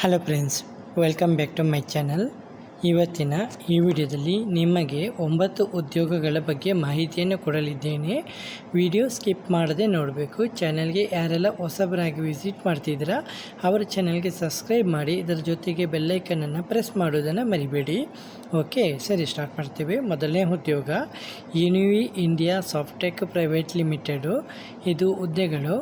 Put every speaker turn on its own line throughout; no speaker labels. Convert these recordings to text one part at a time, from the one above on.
Hello friends welcome back to my channel ಇವತ್ತಿನ ಈ ವಿಡಿಯೋದಲ್ಲಿ ನಿಮಗೆ ಒಂಬತ್ತು ಉದ್ಯೋಗಗಳ ಬಗ್ಗೆ ಮಾಹಿತಿಯನ್ನು ಕೊಡಲಿದ್ದೇನೆ. ವಿಡಿಯೋ ಸ್ಕಿಪ್ ಮಾಡದೆ ನೋಡಬೇಕು. ಚಾನಲ್ಗೆ ಯಾರೆಲ್ಲ ಹೊಸಬರಾಗಿ ವಿಸಿಟ್ ಮಾಡ್ತಿದ್ದೀರಾ, ಅವರ ಚಾನಲ್ಗೆ ಸಬ್ಸ್ಕ್ರೈಬ್ ಮಾಡಿ, ಇದರ ಜೊತೆಗೆ ಬೆಲ್ಲೈಕನನ್ನು ಪ್ರೆಸ್ ಮಾಡೋದನ್ನು ಮರಿಬೇಡಿ. ಓಕೆ, ಸರಿ ಸ್ಟಾರ್ಟ್ ಮಾಡ್ತೇವೆ. ಮೊದಲನೇ ಉದ್ಯೋಗ Univi India Softech private limited ಇದು ಹುದ್ದೆಗಳು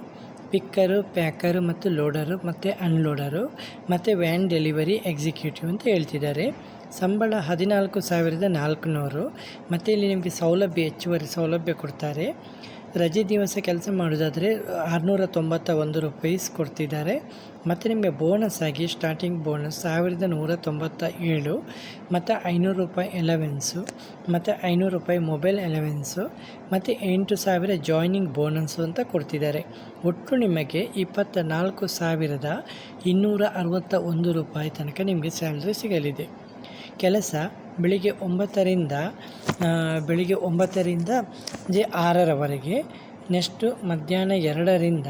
ಪಿಕ್ಕರು, ಪ್ಯಾಕರು ಮತ್ತು ಲೋಡರು ಮತ್ತು ಅನ್ಲೋಡರು ಮತ್ತು ವ್ಯಾನ್ ಡೆಲಿವರಿ ಎಕ್ಸಿಕ್ಯೂಟಿವ್ ಅಂತ ಹೇಳ್ತಿದ್ದಾರೆ. ಸಂಬಳ ಹದಿನಾಲ್ಕು ಸಾವಿರದ ನಾಲ್ಕುನೂರು. ಮತ್ತು ಇಲ್ಲಿ ನಿಮಗೆ ಸೌಲಭ್ಯ ಹೆಚ್ಚುವರಿ ಸೌಲಭ್ಯ ಕೊಡ್ತಾರೆ. ರಜೆ ದಿವಸ ಕೆಲಸ ಮಾಡೋದಾದರೆ ಆರುನೂರ ತೊಂಬತ್ತ ಒಂದು ರೂಪಾಯಿಸ್ ಕೊಡ್ತಿದ್ದಾರೆ. ಮತ್ತು ನಿಮಗೆ ಬೋನಸ್ ಆಗಿ ಸ್ಟಾರ್ಟಿಂಗ್ ಬೋನಸ್ ಸಾವಿರದ ನೂರ ತೊಂಬತ್ತ ಏಳು, ಮತ್ತು ಐನೂರು ರೂಪಾಯಿ ಎಲೆವೆನ್ಸು ಮತ್ತು ಐನೂರು ರೂಪಾಯಿ ಮೊಬೈಲ್ ಎಲೆವೆನ್ಸು ಮತ್ತು ಎಂಟು ಸಾವಿರ ಜಾಯ್ನಿಂಗ್ ಬೋನಸ್ಸು ಅಂತ ಕೊಡ್ತಿದ್ದಾರೆ. ಒಟ್ಟು ನಿಮಗೆ ಇಪ್ಪತ್ತ ನಾಲ್ಕು ಸಾವಿರದ ಇನ್ನೂರ ಅರವತ್ತ ಒಂದು ರೂಪಾಯಿ ತನಕ ನಿಮಗೆ ಸ್ಯಾಲ್ರಿ ಸಿಗಲಿದೆ. ಕೆಲಸ ಬೆಳಿಗ್ಗೆ ಒಂಬತ್ತರಿಂದ ಬೆಳಿಗ್ಗೆ ಒಂಬತ್ತರಿಂದ ಜೆ ಆರರವರೆಗೆ, ನೆಕ್ಸ್ಟು ಮಧ್ಯಾಹ್ನ ಎರಡರಿಂದ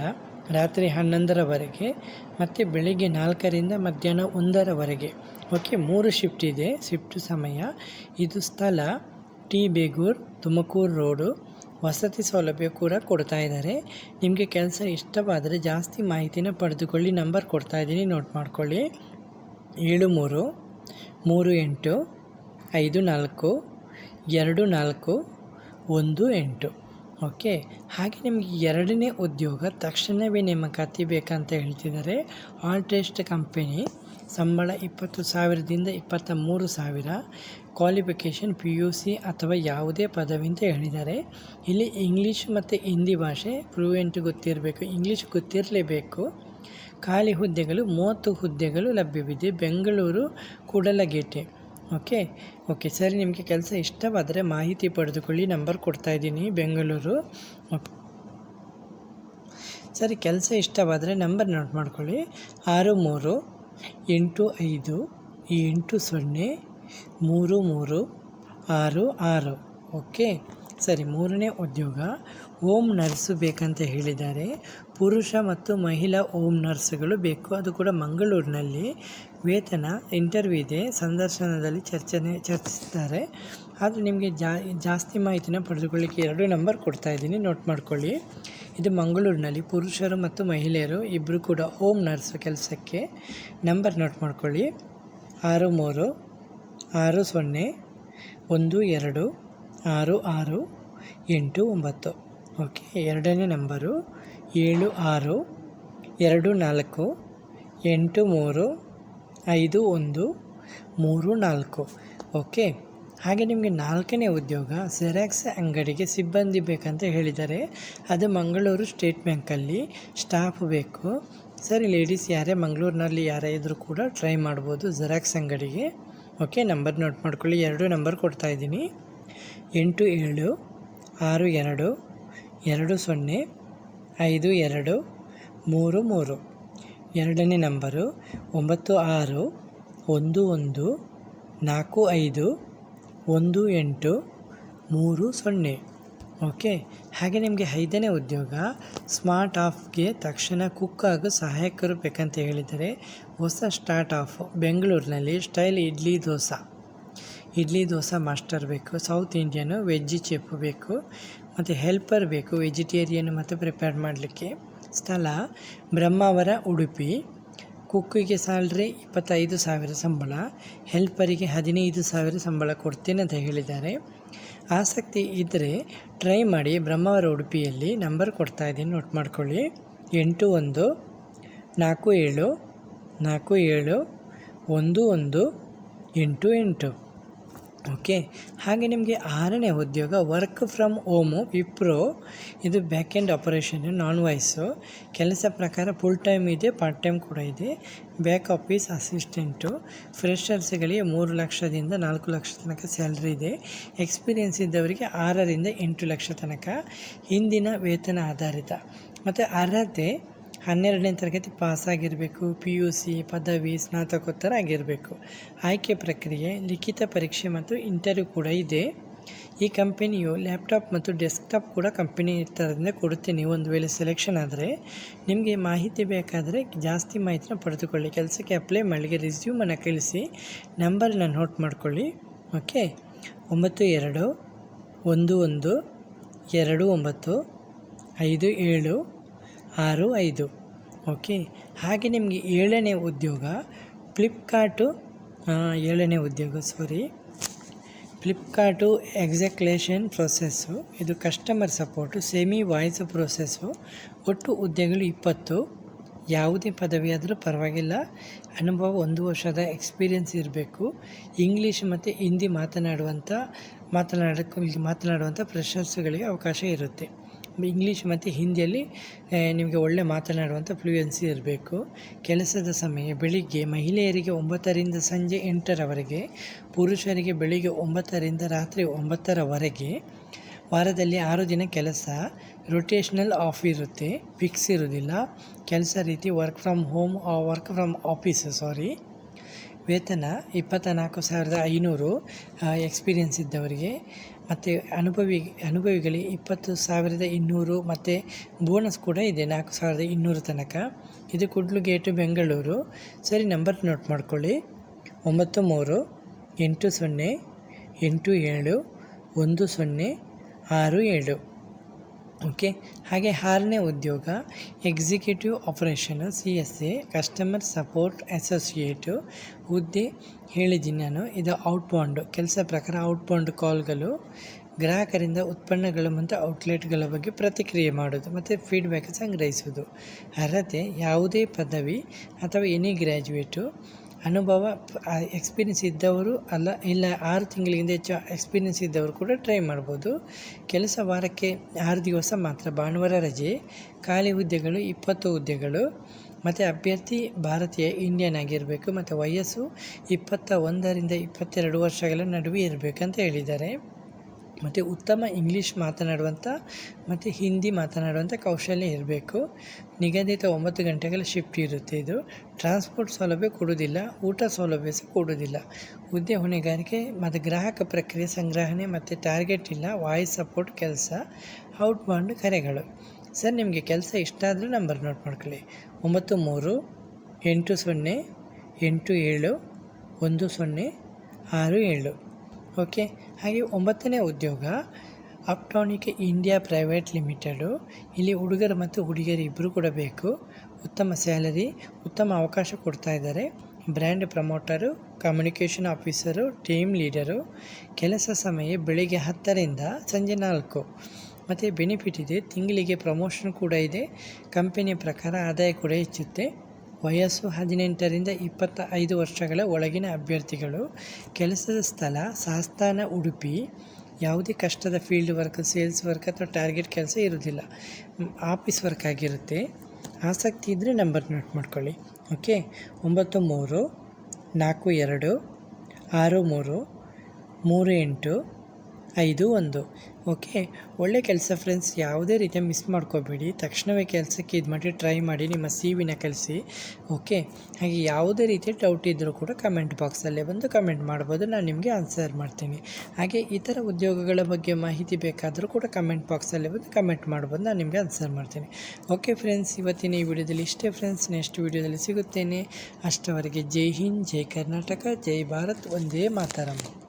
ರಾತ್ರಿ ಹನ್ನೊಂದರವರೆಗೆ, ಮತ್ತು ಬೆಳಿಗ್ಗೆ ನಾಲ್ಕರಿಂದ ಮಧ್ಯಾಹ್ನ ಒಂದರವರೆಗೆ. ಓಕೆ, ಮೂರು ಶಿಫ್ಟ್ ಇದೆ ಶಿಫ್ಟ್ ಸಮಯ. ಇದು ಸ್ಥಳ, ಟಿ ಬೇಗೂರ್, ತುಮಕೂರು ರೋಡು. ವಸತಿ ಸೌಲಭ್ಯ ಕೂಡ ಕೊಡ್ತಾ ಇದ್ದಾರೆ. ನಿಮಗೆ ಕೆಲಸ ಇಷ್ಟವಾದರೆ ಜಾಸ್ತಿ ಮಾಹಿತಿನ ಪಡೆದುಕೊಳ್ಳಿ, ನಂಬರ್ ಕೊಡ್ತಾ ಇದ್ದೀನಿ, ನೋಟ್ ಮಾಡ್ಕೊಳ್ಳಿ. ಏಳು ಮೂರು ಮೂರು ಎಂಟು ಐದು ನಾಲ್ಕು, ಎರಡು ನಾಲ್ಕು, ಒಂದು ಎಂಟು. ಓಕೆ? ಹಾಗೆ ನಿಮಗೆ ಎರಡನೇ ಉದ್ಯೋಗ ತಕ್ಷಣವೇ ನೇಮಕಾತಿ ಬೇಕಂತ ಹೇಳ್ತಿದ್ದಾರೆ. ಆಲ್ಟೆಸ್ಟ್ ಕಂಪನಿ ಸಂಬಳ ಇಪ್ಪತ್ತು ಸಾವಿರದಿಂದ ಇಪ್ಪತ್ತ ಮೂರು ಸಾವಿರ. ಕ್ವಾಲಿಫಿಕೇಷನ್ ಪಿ ಯು ಸಿ ಅಥವಾ ಯಾವುದೇ ಪದವಿ ಅಂತ ಹೇಳಿದ್ದಾರೆ. ಇಲ್ಲಿ ಇಂಗ್ಲೀಷ್ ಮತ್ತು ಹಿಂದಿ ಭಾಷೆ ಫ್ಲೂಯೆಂಟ್ ಗೊತ್ತಿರಬೇಕು. ಇಂಗ್ಲೀಷ್ ಗೊತ್ತಿರಲೇಬೇಕು. ಖಾಲಿ ಹುದ್ದೆಗಳು, ಮೂವತ್ತು ಹುದ್ದೆಗಳು ಲಭ್ಯವಿದೆ. ಬೆಂಗಳೂರು ಕೂಡಲಗೇಟೆ. ಓಕೆ ಓಕೆ ಸರಿ, ನಿಮಗೆ ಕೆಲಸ ಇಷ್ಟವಾದರೆ ಮಾಹಿತಿ ಪಡೆದುಕೊಳ್ಳಿ, ನಂಬರ್ ಕೊಡ್ತಾ ಇದ್ದೀನಿ ಬೆಂಗಳೂರು. ಓಕೆ. ಸರಿ, ಕೆಲಸ ಇಷ್ಟವಾದರೆ ನಂಬರ್ ನೋಟ್ ಮಾಡ್ಕೊಳ್ಳಿ. ಆರು ಮೂರು, ಎಂಟು ಐದು, ಎಂಟು ಸೊನ್ನೆ, ಮೂರು ಮೂರು, ಆರು ಆರು. ಓಕೆ ಸರಿ, ಮೂರನೇ ಉದ್ಯೋಗ. ಓಮ್ ನರ್ಸು ಬೇಕಂತ ಹೇಳಿದ್ದಾರೆ. ಪುರುಷ ಮತ್ತು ಮಹಿಳಾ ಓಮ್ ನರ್ಸ್ಗಳು ಬೇಕು. ಅದು ಕೂಡ ಮಂಗಳೂರಿನಲ್ಲಿ ವೇತನ, ಇಂಟರ್ವ್ಯೂ ಇದೆ. ಸಂದರ್ಶನದಲ್ಲಿ ಚರ್ಚನೆ, ಚರ್ಚಿಸ್ತಾರೆ. ಆದರೆ ನಿಮಗೆ ಜಾಸ್ತಿ ಮಾಹಿತಿನ ಪಡೆದುಕೊಳ್ಳಿಕ್ಕೆ ಎರಡು ನಂಬರ್ ಕೊಡ್ತಾ ಇದ್ದೀನಿ. ನೋಟ್ ಮಾಡ್ಕೊಳ್ಳಿ. ಇದು ಮಂಗಳೂರಿನಲ್ಲಿ ಪುರುಷರು ಮತ್ತು ಮಹಿಳೆಯರು ಇಬ್ಬರು ಕೂಡ ಹೋಮ್ ನರ್ಸ್ ಕೆಲಸಕ್ಕೆ. ನಂಬರ್ ನೋಟ್ ಮಾಡ್ಕೊಳ್ಳಿ. ಆರು ಮೂರು, ಆರು ಸೊನ್ನೆ, ಒಂದು, ಎರಡು, ಆರು ಆರು, ಎಂಟು, ಒಂಬತ್ತು. ಓಕೆ, ಎರಡನೇ ನಂಬರು. ಏಳು ಆರು, ಎರಡು ನಾಲ್ಕು, ಎಂಟು ಮೂರು, ಐದು ಒಂದು, ಮೂರು ನಾಲ್ಕು. ಓಕೆ? ಹಾಗೆ ನಿಮಗೆ ನಾಲ್ಕನೇ ಉದ್ಯೋಗ ಜೆರಾಕ್ಸ್ ಅಂಗಡಿಗೆ ಸಿಬ್ಬಂದಿ ಬೇಕಂತ ಹೇಳಿದ್ದಾರೆ ಅದು ಮಂಗಳೂರು ಸ್ಟೇಟ್ ಬ್ಯಾಂಕಲ್ಲಿ ಸ್ಟಾಫ್ ಬೇಕು. ಸರಿ, ಲೇಡೀಸ್ ಯಾರೇ ಮಂಗಳೂರಿನಲ್ಲಿ ಯಾರೇ ಇದ್ದರೂ ಕೂಡ ಟ್ರೈ ಮಾಡ್ಬೋದು ಜೆರಾಕ್ಸ್ ಅಂಗಡಿಗೆ. ಓಕೆ? ನಂಬರ್ ನೋಟ್ ಮಾಡ್ಕೊಳ್ಳಿ. ಎರಡು ನಂಬರ್ ಕೊಡ್ತಾ ಇದ್ದೀನಿ. ಎಂಟು ಏಳು, ಆರು ಎರಡು ಎರಡು ಸೊನ್ನೆ ಐದು, ಎರಡು, ಮೂರು ಮೂರು. ಎರಡನೇ ನಂಬರು, ಒಂಬತ್ತು, ಆರು, ಒಂದು ಒಂದು, ನಾಲ್ಕು, ಐದು, ಒಂದು, ಎಂಟು, ಮೂರು, ಸೊನ್ನೆ. ಓಕೆ? ಹಾಗೆ ನಿಮಗೆ ಐದನೇ ಉದ್ಯೋಗ ಸ್ಮಾರ್ಟ್ ಆಫ್ಗೆ ತಕ್ಷಣ ಕುಕ್ ಹಾಗೂ ಸಹಾಯಕರು ಬೇಕಂತ ಹೇಳಿದರೆ ಹೊಸ ಸ್ಟಾರ್ಟ್ ಆಫ್ ಬೆಂಗಳೂರಿನಲ್ಲಿ ಸ್ಟೈಲ್ ಇಡ್ಲಿ ದೋಸೆ. ಇಡ್ಲಿ ದೋಸೆ ಮಾಸ್ಟರ್ ಬೇಕು ಸೌತ್ ಇಂಡಿಯನು ವೆಜ್ಜಿ ಚೆಫ್ ಬೇಕು, ಮತ್ತು ಹೆಲ್ಪರ್ ಬೇಕು ವೆಜಿಟೇರಿಯನ್ ಮತ್ತು ಪ್ರಿಪೇರ್ ಮಾಡಲಿಕ್ಕೆ. ಸ್ಥಳ, ಬ್ರಹ್ಮಾವರ ಉಡುಪಿ. ಕುಕ್ಕಿಗೆ ಸ್ಯಾಲ್ರಿ ಇಪ್ಪತ್ತೈದು ಸಾವಿರ ಸಂಬಳ ಹೆಲ್ಪರಿಗೆ ಹದಿನೈದು ಸಾವಿರ ಸಂಬಳ ಕೊಡ್ತೀನಿ ಅಂತ ಹೇಳಿದ್ದಾರೆ. ಆಸಕ್ತಿ ಇದ್ದರೆ ಟ್ರೈ ಮಾಡಿ ಬ್ರಹ್ಮಾವರ ಉಡುಪಿಯಲ್ಲಿ ನಂಬರ್ ಕೊಡ್ತಾ ಇದ್ದೀನಿ ನೋಟ್ ಮಾಡ್ಕೊಳ್ಳಿ. ಎಂಟು ಒಂದು, ನಾಲ್ಕು ಏಳು ನಾಲ್ಕು ಏಳು, ಒಂದು ಒಂದು, ಎಂಟು ಎಂಟು. ಓಕೆ? ಹಾಗೆ ನಿಮಗೆ ಆರನೇ ಉದ್ಯೋಗ ವರ್ಕ್ ಫ್ರಮ್ ಓಮು ವಿಪ್ರೋ. ಇದು back end operation non voice ಕೆಲಸ ಪ್ರಕಾರ ಫುಲ್ ಟೈಮ್ ಇದೆ ಪಾರ್ಟ್ ಟೈಮ್ ಕೂಡ ಇದೆ. ಬ್ಯಾಕ್ ಆಫೀಸ್ ಅಸಿಸ್ಟೆಂಟು ಫ್ರೆಷರ್ಸ್ಗಳಿಗೆ ಮೂರು ಲಕ್ಷದಿಂದ ನಾಲ್ಕು ಲಕ್ಷ ತನಕ ಸ್ಯಾಲ್ರಿ ಇದೆ. ಎಕ್ಸ್ಪೀರಿಯೆನ್ಸ್ ಇದ್ದವರಿಗೆ ಆರರಿಂದ ಎಂಟು ಲಕ್ಷ ತನಕ ಹಿಂದಿನ ವೇತನ ಆಧಾರಿತ. ಮತ್ತು ಅರ್ಹತೆ ಹನ್ನೆರಡನೇ ತರಗತಿ ಪಾಸಾಗಿರಬೇಕು ಪಿ ಯು ಸಿ ಪದವಿ, ಸ್ನಾತಕೋತ್ತರ ಆಗಿರಬೇಕು. ಆಯ್ಕೆ ಪ್ರಕ್ರಿಯೆ, ಲಿಖಿತ ಪರೀಕ್ಷೆ ಮತ್ತು ಇಂಟರ್ವ್ಯೂ ಕೂಡ ಇದೆ. ಈ ಕಂಪನಿಯು ಲ್ಯಾಪ್ಟಾಪ್ ಮತ್ತು ಡೆಸ್ಕ್ಟಾಪ್ ಕೂಡ ಕಂಪನಿ ಥರದಿಂದ ಕೊಡುತ್ತೀನಿ ಒಂದು ವೇಳೆ ಸೆಲೆಕ್ಷನ್ ಆದರೆ ನಿಮಗೆ ಮಾಹಿತಿ ಬೇಕಾದರೆ ಜಾಸ್ತಿ ಮಾಹಿತಿನ ಪಡೆದುಕೊಳ್ಳಿ. ಕೆಲಸಕ್ಕೆ ಅಪ್ಲೈ ಮಾಡಲಿಕ್ಕೆ ರಿಸ್ಯೂಮನ್ನು ಕಳಿಸಿ ನಂಬರ್ನ ನೋಟ್ ಮಾಡ್ಕೊಳ್ಳಿ. ಓಕೆ ಒಂಬತ್ತು, ಎರಡು, ಒಂದು ಒಂದು, ಎರಡು, ಒಂಬತ್ತು, ಐದು, ಏಳು ಆರು ಐದು. ಓಕೆ, ಹಾಗೆ ನಿಮಗೆ ಏಳನೇ ಉದ್ಯೋಗ, ಫ್ಲಿಪ್ಕಾರ್ಟು ಏಳನೇ ಉದ್ಯೋಗ ಸಾರಿ ಫ್ಲಿಪ್ಕಾರ್ಟು ಎಕ್ಸಕ್ಲೇಷನ್ ಪ್ರೊಸೆಸ್ಸು ಇದು customer support semi voice process ಒಟ್ಟು ಉದ್ಯೋಗಗಳು ಇಪ್ಪತ್ತು. ಯಾವುದೇ ಪದವಿ ಆದರೂ ಪರವಾಗಿಲ್ಲ, ಅನುಭವ ಒಂದು ವರ್ಷದ ಎಕ್ಸ್ಪೀರಿಯನ್ಸ್ ಇರಬೇಕು. ಇಂಗ್ಲೀಷ್ ಮತ್ತು ಹಿಂದಿ ಮಾತನಾಡುವಂಥ ಮಾತನಾಡಕ್ಕೆ ಮಾತನಾಡುವಂಥ ಫ್ರೆಷರ್ಸ್ಗಳಿಗೆ ಅವಕಾಶ ಇರುತ್ತೆ. ಇಂಗ್ಲೀಷ್ ಮತ್ತು ಹಿಂದಿಯಲ್ಲಿ ನಿಮಗೆ ಒಳ್ಳೆ ಮಾತನಾಡುವಂಥ ಫ್ಲೂಯೆನ್ಸಿ ಇರಬೇಕು. ಕೆಲಸದ ಸಮಯ ಬೆಳಿಗ್ಗೆ ಮಹಿಳೆಯರಿಗೆ ಒಂಬತ್ತರಿಂದ ಸಂಜೆ ಎಂಟರವರೆಗೆ, ಪುರುಷರಿಗೆ ಬೆಳಿಗ್ಗೆ ಒಂಬತ್ತರಿಂದ ರಾತ್ರಿ ಒಂಬತ್ತರವರೆಗೆ. ವಾರದಲ್ಲಿ ಆರು ದಿನ ಕೆಲಸ ರೊಟೇಷ್ನಲ್ ಆಫ್ ಇರುತ್ತೆ ಫಿಕ್ಸ್ ಇರೋದಿಲ್ಲ. ಕೆಲಸ ರೀತಿ work from home work from office sorry ವೇತನ ಇಪ್ಪತ್ತ ನಾಲ್ಕು ಸಾವಿರದ ಐನೂರು ಎಕ್ಸ್ಪೀರಿಯನ್ಸ್ ಇದ್ದವರಿಗೆ. ಮತ್ತು ಅನುಭವಿ, ಅನುಭವಿಗಳಿಗೆ ಇಪ್ಪತ್ತು ಸಾವಿರದ ಇನ್ನೂರು ಮತ್ತು ಬೋನಸ್ ಕೂಡ ಇದೆ, ನಾಲ್ಕು ಸಾವಿರದ ಇನ್ನೂರು ತನಕ. ಇದು ಕುಡ್ಲು ಗೇಟು ಬೆಂಗಳೂರು. ಸರಿ ನಂಬರ್ ನೋಟ್ ಮಾಡ್ಕೊಳ್ಳಿ. ಒಂಬತ್ತು ಮೂರು, ಎಂಟು ಸೊನ್ನೆ, ಎಂಟು ಏಳು, ಒಂದು ಸೊನ್ನೆ, ಆರು ಏಳು. ಓಕೆ ಹಾಗೆ ಆರನೇ ಉದ್ಯೋಗ executive operation C S A customer support associate ಹುದ್ದೆ ಹೇಳಿದ್ದೀನಿ ನಾನು ಇದು ಔಟ್ಬೌಂಡು ಕೆಲಸ ಪ್ರಕಾರ ಔಟ್ಬೌಂಡ್ ಕಾಲ್ಗಳು ಗ್ರಾಹಕರಿಂದ ಉತ್ಪನ್ನಗಳು ಮತ್ತು ಔಟ್ಲೆಟ್ಗಳ ಬಗ್ಗೆ ಪ್ರತಿಕ್ರಿಯೆ ಮಾಡೋದು ಮತ್ತು ಫೀಡ್ಬ್ಯಾಕ್ ಸಂಗ್ರಹಿಸೋದು ಅರ್ಹತೆ ಯಾವುದೇ ಪದವಿ ಅಥವಾ ಎನಿ ಗ್ರ್ಯಾಜುಯೇಟು ಅನುಭವ ಎಕ್ಸ್ಪೀರಿಯನ್ಸ್ ಇದ್ದವರು ಅಲ್ಲ, ಇಲ್ಲ, ಆರು ತಿಂಗಳಿಗಿಂತ ಹೆಚ್ಚು ಎಕ್ಸ್ಪೀರಿಯನ್ಸ್ ಇದ್ದವರು ಕೂಡ ಟ್ರೈ ಮಾಡ್ಬೋದು. ಕೆಲಸ ವಾರಕ್ಕೆ ಆರು ದಿವಸ ಮಾತ್ರ, ಭಾನುವಾರ ರಜೆ, ಖಾಲಿ ಹುದ್ದೆಗಳು, ಇಪ್ಪತ್ತು ಹುದ್ದೆಗಳು, ಮತ್ತು ಅಭ್ಯರ್ಥಿ ಭಾರತೀಯ ಇಂಡಿಯನ್ ಆಗಿರಬೇಕು, ಮತ್ತು ವಯಸ್ಸು ಇಪ್ಪತ್ತ ಒಂದರಿಂದ ಇಪ್ಪತ್ತೆರಡು ವರ್ಷಗಳ ನಡುವೆ ಇರಬೇಕಂತ ಹೇಳಿದ್ದಾರೆ. ಮತ್ತು ಉತ್ತಮ ಇಂಗ್ಲೀಷ್ ಮಾತನಾಡುವಂಥ ಮತ್ತು ಹಿಂದಿ ಮಾತನಾಡುವಂಥ ಕೌಶಲ್ಯ ಇರಬೇಕು. ನಿಗದಿತ ಒಂಬತ್ತು ಗಂಟೆಗಳ ಶಿಫ್ಟ್ ಇರುತ್ತೆ ಇದು. ಟ್ರಾನ್ಸ್ಪೋರ್ಟ್ ಸೌಲಭ್ಯ ಕೊಡೋದಿಲ್ಲ ಊಟ ಸೌಲಭ್ಯ ಸಹ ಕೊಡೋದಿಲ್ಲ ಹುದ್ದೆ ಹೊಣೆಗಾರಿಕೆ ಮತ್ತು ಗ್ರಾಹಕ ಪ್ರಕ್ರಿಯೆ ಸಂಗ್ರಹಣೆ ಮತ್ತು ಟಾರ್ಗೆಟ್ ಇಲ್ಲ ವಾಯ್ಸ್ ಸಪೋರ್ಟ್ ಕೆಲಸ ಔಟ್ಬೌಂಡ್ ಕರೆಗಳು. ಸರ್, ನಿಮಗೆ ಕೆಲಸ ಇಷ್ಟ ಆದರೆ ನಂಬರ್ ನೋಟ್ ಮಾಡ್ಕೊಳ್ಳಿ. ಒಂಬತ್ತು ಮೂರು, ಎಂಟು ಸೊನ್ನೆ, ಎಂಟು ಏಳು, ಒಂದು ಸೊನ್ನೆ, ಆರು ಏಳು. ಓಕೆ, ಹಾಗೆ ಒಂಬತ್ತನೇ ಉದ್ಯೋಗ ಅಪ್ಟಾನಿಕ್ ಇಂಡಿಯಾ ಪ್ರೈವೇಟ್ ಲಿಮಿಟೆಡು ಇಲ್ಲಿ ಹುಡುಗರು ಮತ್ತು ಹುಡುಗಿಯರು ಇಬ್ಬರು ಕೂಡ ಬೇಕು. ಉತ್ತಮ ಸ್ಯಾಲರಿ, ಉತ್ತಮ ಅವಕಾಶ ಕೊಡ್ತಾ ಇದ್ದಾರೆ. Brand promoter communication officer team leader ಕೆಲಸ ಸಮಯ ಬೆಳಿಗ್ಗೆ ಹತ್ತರಿಂದ ಸಂಜೆ ನಾಲ್ಕು. ಮತ್ತು ಬೆನಿಫಿಟ್ ಇದೆ, ತಿಂಗಳಿಗೆ ಪ್ರಮೋಷನ್ ಕೂಡ ಇದೆ. ಕಂಪೆನಿಯ ಪ್ರಕಾರ ಆದಾಯ ಕೂಡ ಹೆಚ್ಚುತ್ತೆ. ವಯಸ್ಸು ಹದಿನೆಂಟರಿಂದ ಇಪ್ಪತ್ತ ಐದು ವರ್ಷಗಳ ಒಳಗಿನ ಅಭ್ಯರ್ಥಿಗಳು, ಕೆಲಸದ ಸ್ಥಳ ಸಹಸ್ಥಾನ ಉಡುಪಿ, ಯಾವುದೇ ಕಷ್ಟದ ಫೀಲ್ಡ್ ವರ್ಕ್ ಸೇಲ್ಸ್ ವರ್ಕ್ ಅಥವಾ ಟಾರ್ಗೆಟ್ ಕೆಲಸ ಇರುವುದಿಲ್ಲ. ಆಫೀಸ್ ವರ್ಕ್ ಆಗಿರುತ್ತೆ. ಆಸಕ್ತಿ ಇದ್ದರೆ ನಂಬರ್ ನೋಟ್ ಮಾಡ್ಕೊಳ್ಳಿ. ಓಕೆ ಒಂಬತ್ತು ಮೂರು, ನಾಲ್ಕು ಎರಡು, ಆರು ಮೂರು ಮೂರು ಎಂಟು ಐದು ಒಂದು. ಓಕೆ, ಒಳ್ಳೆ ಕೆಲಸ ಫ್ರೆಂಡ್ಸ್ ಯಾವುದೇ ರೀತಿಯ ಮಿಸ್ ಮಾಡ್ಕೋಬೇಡಿ. ತಕ್ಷಣವೇ ಕೆಲಸಕ್ಕೆ ಇದು ಮಾಡಿ ಟ್ರೈ ಮಾಡಿ, ನಿಮ್ಮ ಸಿ ವಿನ ಕಳಿಸಿ. ಓಕೆ, ಹಾಗೆ ಯಾವುದೇ ರೀತಿಯ ಡೌಟ್ ಇದ್ದರೂ ಕೂಡ ಕಮೆಂಟ್ ಬಾಕ್ಸಲ್ಲೇ ಬಂದು ಕಮೆಂಟ್ ಮಾಡ್ಬೋದು. ನಾನು ನಿಮಗೆ ಆನ್ಸರ್ ಮಾಡ್ತೀನಿ. ಹಾಗೆ ಇತರ ಉದ್ಯೋಗಗಳ ಬಗ್ಗೆ ಮಾಹಿತಿ ಬೇಕಾದರೂ ಕೂಡ ಕಮೆಂಟ್ ಬಾಕ್ಸಲ್ಲೇ ಬಂದು ಕಮೆಂಟ್ ಮಾಡ್ಬೋದು. ನಾನು ನಿಮಗೆ ಆನ್ಸರ್ ಮಾಡ್ತೀನಿ. ಓಕೆ ಫ್ರೆಂಡ್ಸ್ ಇವತ್ತಿನ ಈ ವಿಡಿಯೋದಲ್ಲಿ ಇಷ್ಟೇ ಫ್ರೆಂಡ್ಸ್ ನೆಕ್ಸ್ಟ್ ವಿಡಿಯೋದಲ್ಲಿ ಸಿಗುತ್ತೇನೆ. ಅಷ್ಟವರೆಗೆ ಜೈ ಹಿಂದ್, ಜೈ ಕರ್ನಾಟಕ, ಜೈ ಭಾರತ್. ಒಂದೇ ಮಾತಾರಮ್ಮ